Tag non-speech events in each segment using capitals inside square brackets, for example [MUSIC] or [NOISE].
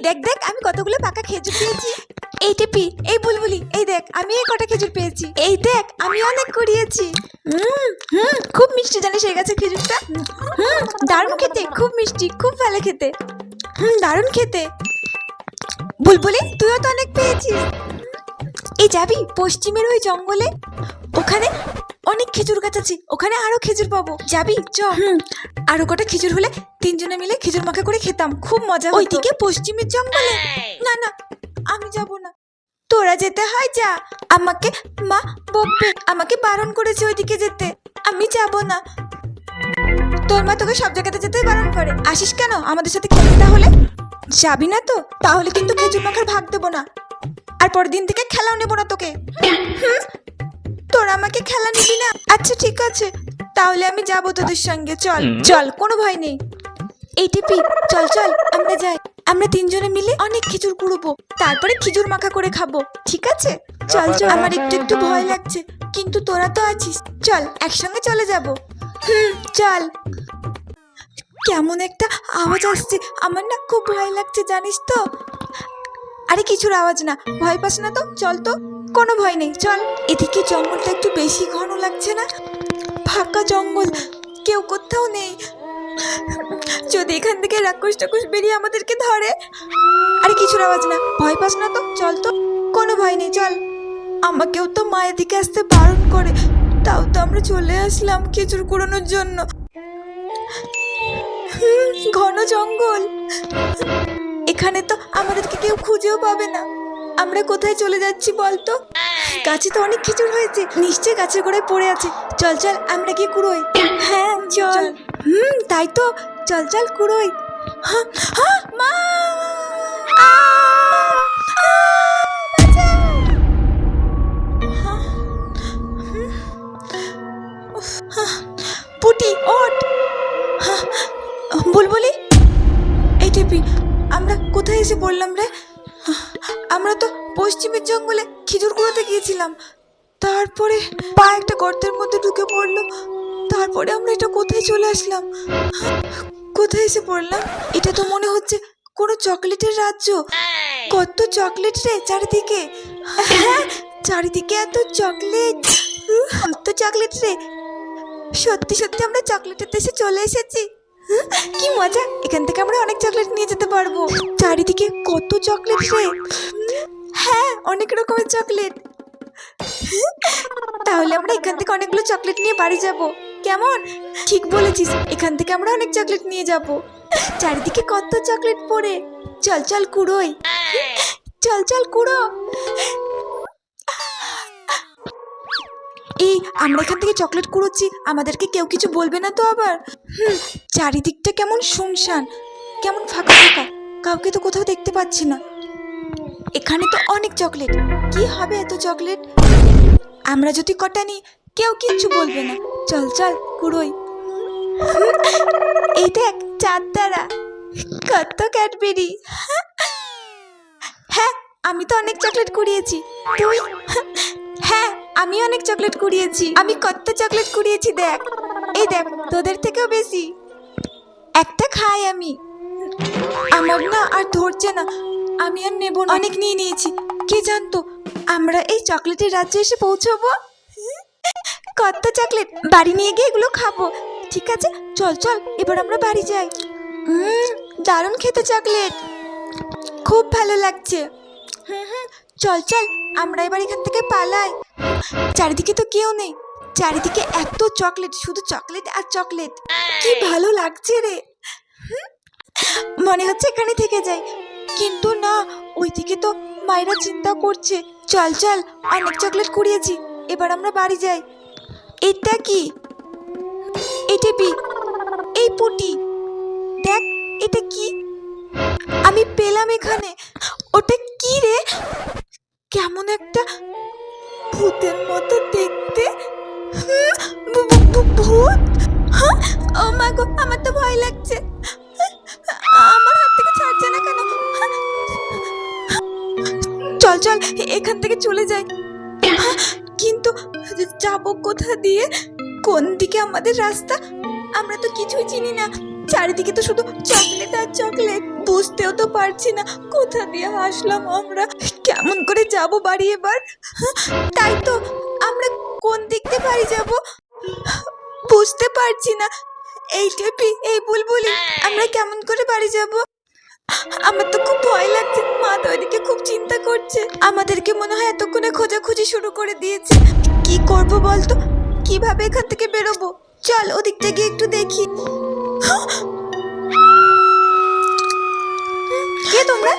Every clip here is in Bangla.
দেখ দেখ, আমি কতগুলো পাকা খেজুর পেয়েছি। এই টেপি, এই বুলবুলি, এই দেখ, আমি এই কটা খেজুর পেয়েছি। এই দেখ, আমি অনেক কুড়িয়েছি। হুম হুম, খুব মিষ্টি জানিস এই গাছের খেজুরটা। হুম, দারুণ খেতে, খুব মিষ্টি, খুব ভালো খেতে। হুম, দারুণ খেতে। বুলবুলি, তুইও তো অনেক পেয়েছিস। এই যাবি পশ্চিমের ওই জঙ্গলে? ওখানে অনেক খেজুর গাছ আছে ওখানে আরও খেজুর পাবো। যাবি? চ হুম। আরও কটা খেজুর হলে তিনজনে মিলে খেজুর মাখা করে খেতাম। খুব মজা ওইদিকে পশ্চিমের জঙ্গলে। না না আমি যাব না। তোরা যেতে হয় যা। আমাকে মা বকবে। আমাকে বারণ করেছে ওইদিকে যেতে। আমি যাব না। তোর মা তোকে সব জায়গাতে যেতে বারণ করে। আসিস কেন? আমাদের সাথে খেলতে তাহলে? যাবি না তো? তাহলে কিন্তু খেজুর মাখার ভাগ দেবো না। আর পরের দিন থেকে খেলাও নেব না তোকে। হুম? তোরা আমাকে খেলা নিবি না? আচ্ছা ঠিক আছে। তাহলে আমি যাব তোদের সঙ্গে। চল চল কোনো ভয় নেই। এই টিপি চল চল আমরা যাই। আমরা তিনজনে মিলে অনেক খিচুর কুড়বো। তারপরে খিচুর মাখা করে খাব ঠিক আছে? চল চল। আমার একটু একটু ভয় লাগছে কিন্তু তোরা তো আছিস। চল একসঙ্গে চলে যাব। হুম চল। কেমন একটা আওয়াজ আসছে। আমার না খুব ভয় লাগছে জানিস তো? আরে কিছুর আওয়াজ না, ভয় পাস না তো, চল তো। কোনো ভয় নেই, চল। এদিকে জঙ্গলটা একটু বেশি ঘন লাগছে না। ফাঁকা জঙ্গল, কেউ কোথাও নেই। যদি এখান থেকে রাক্ষস টাকুস বেরিয়ে আমাদেরকে ধরে। আরে কিছুর আওয়াজ না, ভয় পাস না তো, চল তো। কোনো ভয় নেই, চল। আমাকেও তো মায়ের দিকে আসতে বারণ করে। তাও তো আমরা চলে আসলাম খেজুর কুড়োনোর জন্য। ঘন জঙ্গল। এখানে তো আমাদেরকে কেউ খুঁজেও পাবে না। আমরা কোথায় চলে যাচ্ছি বলতো? গাছে তো অনেক খিচুর হয়েছে। নিশ্চয়ই গাছের গোড়ায় পড়ে আছে। চল চল আমরা কি কুড়োই। হ্যাঁ চল। হুম তাই তো। চল চল কুড়োই। হ্যাঁ হ্যাঁ মা! হ্যাঁ, পুটি হ্যাঁ, বুলবুলি? এই টিপি আমরা কোথায় এসে পড়লাম রে? আমরা তো পশ্চিমের জঙ্গলে খিজুর কুড়াতে গিয়েছিলাম। তারপরে পা একটা গর্তের মধ্যে ঢুকে পড়ল। তারপরে আমরা এটা কোথায় চলে আসলাম? কোথায় এসে পড়লাম? এটা তো মনে হচ্ছে কোনো চকলেটের রাজ্য। কত চকলেট রে চারিদিকে। হ্যাঁ চারিদিকে এত চকলেট। কত চকলেট রে। সত্যি সত্যি আমরা চকলেটের দেশে চলে এসেছি। কি মজা, এখান থেকে আমরা অনেক চকলেট নিয়ে যেতে পারব। চারিদিকে কত চকলেট রে। হ্যাঁ অনেক রকমের চকলেট তাহলে আমরা এখান থেকে অনেকগুলো চকলেট নিয়ে বাড়ি যাব। কেমন? ঠিক বলেছিস, এখান থেকে আমরা অনেক চকলেট নিয়ে যাব। চারিদিকে কত চকলেট পড়ে। চল চল, কুড়োই। চল চল, কুড়ো। এই, আমরা এখান থেকে চকলেট কুড়োচ্ছি, আমাদেরকে কেউ কিছু বলবে না তো আবার? হুম, চারিদিকটা কেমন শুনশান, কেমন ফাঁকা ফাঁকা, কাউকে তো কোথাও দেখতে পাচ্ছি না। এখানে তো অনেক চকলেট, কি হবে এত চকলেট? আমরা যদি কটা নিই, কেউ কিচ্ছু বলবে না। চল চল, কুড়োই। এই দেখ চার দ্বারা কত ক্যাডবেরি। হ্যাঁ আমি তো অনেক চকলেট কুড়িয়েছি। তুই? আমি অনেক চকলেট কুড়িয়েছি। আমি কত চকলেট কুড়িয়েছি, দেখ। এই দেখ, তোদের থেকেও বেশি। একটা খাই আমি। আমার না আর ধরছে না। আমি আর নেব অনেক নিয়ে নিয়েছি। কে জানতো, আমরা এই চকলেটের রাজ্যে এসে পৌঁছবো? কত চকলেট বাড়ি নিয়ে গিয়ে এগুলো খাব। ঠিক আছে, চল চল, এবার আমরা বাড়ি যাই। দারুণ খেতে চকলেট খুব ভালো লাগছে। হুম হুম চল চল আমরা এবার এখান থেকে পালাই। চারিদিকে তো কেউ নেই। চারিদিকে এত চকলেট শুধু চকলেট আর চকলেট কি ভালো লাগছে রে। মনে হচ্ছে এখানে থেকে যাই। কিন্তু না ওইদিকে তো মায়েরা চিন্তা করছে। চল চল অনেক চকলেট কুড়িয়েছি এবার আমরা বাড়ি যাই। এটা কি? এটা বি এই পুটি। দেখ এটা কি? আমি পেলাম এখানে। ওটা কেমন একটা ভূতের মতো দেখতে। ভূত? হ্যাঁ? ও মা গো, আমার তো ভয় লাগছে। আমার হাত থেকে ছাড়ছে না কেন? চল চল, এখান থেকে চলে যাই। কিন্তু যাব কোথা দিয়ে? কোন দিকে আমাদের রাস্তা? আমরা তো কিছুই চিনি না। চারিদিকে তো শুধু চকলেট আর চকলেট। বুঝতেও তো পারছি না, কোথা দিয়ে আসলাম আমরা? কেমন করে যাব বাড়ি এবার? তাই তো, আমরা কোন দিক দিয়ে বাড়ি যাব? বুঝতে পারছি না, এই টেপি, এই বুলবুলি, আমরা কেমন করে বাড়ি যাব? আমার তো খুব ভয় লাগছে, মা তো ওইদিকে খুব চিন্তা করছে। আমাদেরকে মনে হয় এতক্ষণে খোঁজাখুঁজি শুরু করে দিয়েছে। কি করব বলতো? কীভাবে এখান থেকে বেরোবো? চল ওদিকটা গিয়ে একটু দেখি। কে তোমরা?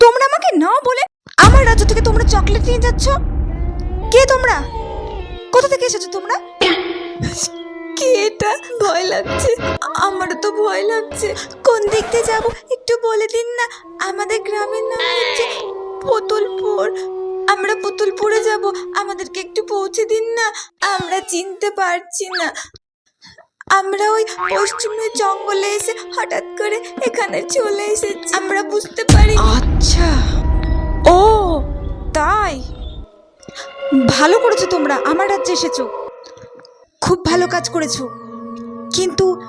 তোমরা আমাকে নাও বলে আমার রাজ্য থেকে তোমরা চকলেট নিয়ে যাচ্ছ? কে তোমরা? কোথা থেকে এসেছ তোমরা? কি এটা? ভয় লাগছে। আমারও তো ভয় লাগছে। কোন দিক দিয়ে যাব? একটু বলে দিন না। আমাদের গ্রামের নাম হচ্ছে পুতুলপুর। আমরা পুতুলপুরে যাব। আমাদেরকে একটু পৌঁছে দিন না। আমরা চিনতে পারছি না। আমরা ওই পশ্চিমের জঙ্গলে এসে হঠাৎ করে এখানে চলে এসেছি। আমরা বুঝতে পারি আচ্ছা। ও তাই। ভালো করেছ তোমরা আমার রাজ্যে এসেছ। খুব ভালো কাজ করেছ। কিন্তু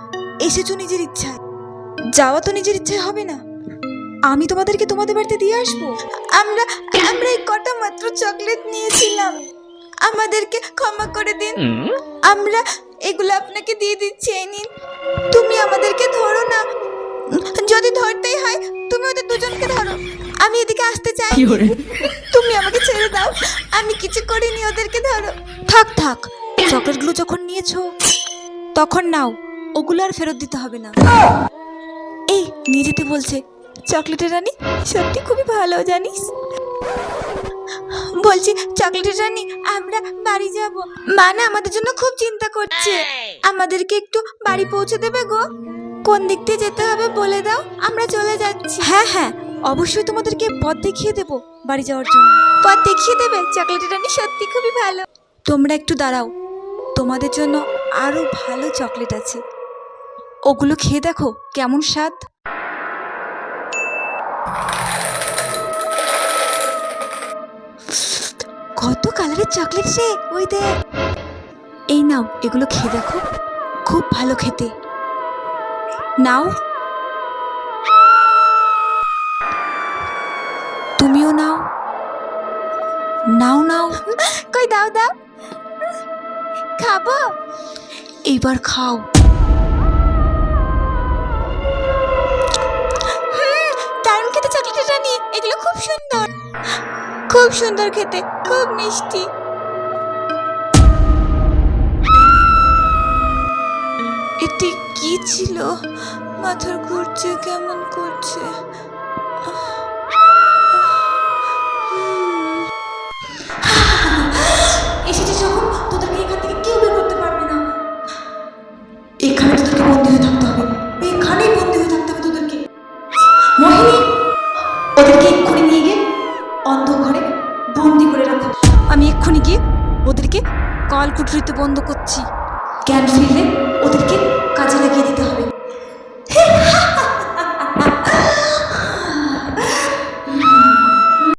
এসেছ নিজের ইচ্ছায়। যাওয়া তো নিজের ইচ্ছায় হবে না। আমি তোমাদেরকে তোমাদের বাড়িতে দিয়ে আসব? আমরা আমরা এই কটা মাত্র চকলেট নিয়েছিলাম। আমাদেরকে ক্ষমা করে দিন। আমরা এগুলো আপনাকে দিয়ে দিচ্ছি এই নিন। তুমি আমাদেরকে ধরো না। যদি ধরতেই হয় তুমি ওদের দুজনকে ধরো। আমি এদিকে আসতে চাই। তুমি আমাকে ছেড়ে দাও। আমি কিছু করিনি ওদেরকে ধরো। থাক থাক চকলেটগুলো যখন নিয়েছো তখন নাও। ওগুলো আর ফেরত দিতে হবে না। এই নিয়ে যেতে বলছে চকলেটের রানী সত্যি খুবই ভালো জানিস? বলছি চকলেটের রানী আমরা বাড়ি যাব। মা না আমাদের জন্য খুব চিন্তা করছে। আমাদেরকে একটু বাড়ি পৌঁছে দেবে গো। কোন দিক দিয়ে যেতে হবে বলে দাও আমরা চলে যাচ্ছি। হ্যাঁ হ্যাঁ অবশ্যই তোমাদেরকে পথ দেখিয়ে দেবো বাড়ি যাওয়ার জন্য। পথ দেখিয়ে দেবে? চকলেটের রানী সত্যি খুবই ভালো। তোমরা একটু দাঁড়াও তোমাদের জন্য আরও ভালো চকলেট আছে। ওগুলো খেয়ে দেখো কেমন স্বাদ। কত কালারের চকলেট সে? ওই দে। এই নাও এগুলো খেয়ে দেখো। খুব ভালো খেতে। নাও। তুমিও নাও। নাও নাও। কই দাও দাও। খাব। এইবার খাও। খুব সুন্দর খেতে, খুব মিষ্টি। এটি কি ছিল? মাথার ঘুরছে, কেমন করছে? [SIGHS] তোদেরকে কেউ বের করতে পারবে না। এখানে হয়ে থাকতে হবে। এখানেই হয়ে থাকতে হবে তোদেরকে। ওদেরকে এক্ষুনি নিয়ে গিয়ে চাল কুটুরিতে বন্ধ করছি। জ্ঞান ফিরলে? ওদেরকে কাজে লাগিয়ে দিতে হবে।